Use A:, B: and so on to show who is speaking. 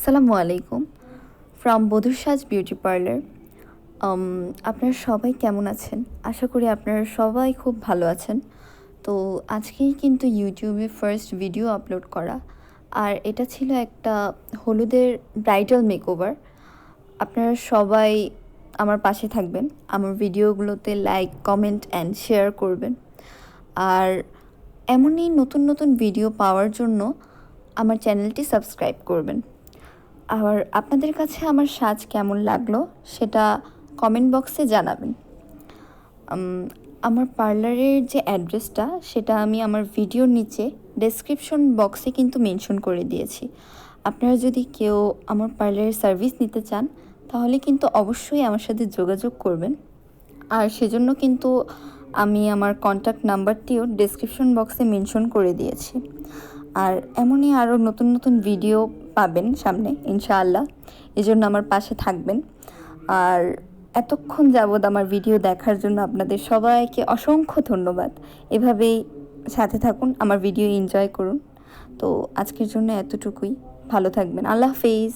A: আসসালামু আলাইকুম ফ্রম বধুর সাজ বিউটি পার্লার আপনারা সবাই কেমন আছেন? আশা করি আপনারা সবাই খুব ভালো আছেন। তো আজকেই কিন্তু ইউটিউবে ফার্স্ট ভিডিও আপলোড করা। আর এটা ছিল একটা হলুদের ব্রাইডাল মেকওভার আপনারা সবাই আমার পাশে থাকবেন, আমার ভিডিওগুলোতে লাইক কমেন্ট অ্যান্ড শেয়ার করবেন। আর এমনই নতুন নতুন ভিডিও পাওয়ার জন্য আমার চ্যানেলটি সাবস্ক্রাইব করবেন। আর আপনাদের কাছে আমার সাজ কেমন লাগল সেটা কমেন্ট বক্সে জানাবেন। আমার পার্লারের যে অ্যাড্রেসটা সেটা আমি আমার ভিডিওর নিচে ডেসক্রিপশন বক্সে কিন্তু মেনশন করে দিয়েছি। আপনারা যদি কেউ আমার পার্লারের সার্ভিস নিতে চান, তাহলে কিন্তু অবশ্যই আমার সাথে যোগাযোগ করবেন। আর সেজন্য কিন্তু আমি আমার কন্ট্যাক্ট নাম্বারটিও ডেসক্রিপশন বক্সে মেনশন করে দিয়েছি। আর এমনই আরও নতুন নতুন ভিডিও পাবেন সামনে, ইনশাআল্লাহ। এই জন্য আমার পাশে থাকবেন। আর এতক্ষণ যাবৎ আমার ভিডিও দেখার জন্য আপনাদের সবাইকে অসংখ্য ধন্যবাদ। এভাবেই সাথে থাকুন, আমার ভিডিও এনজয় করুন। তো আজকের জন্য এতটুকুই। ভালো থাকবেন। আল্লাহ হাফেজ।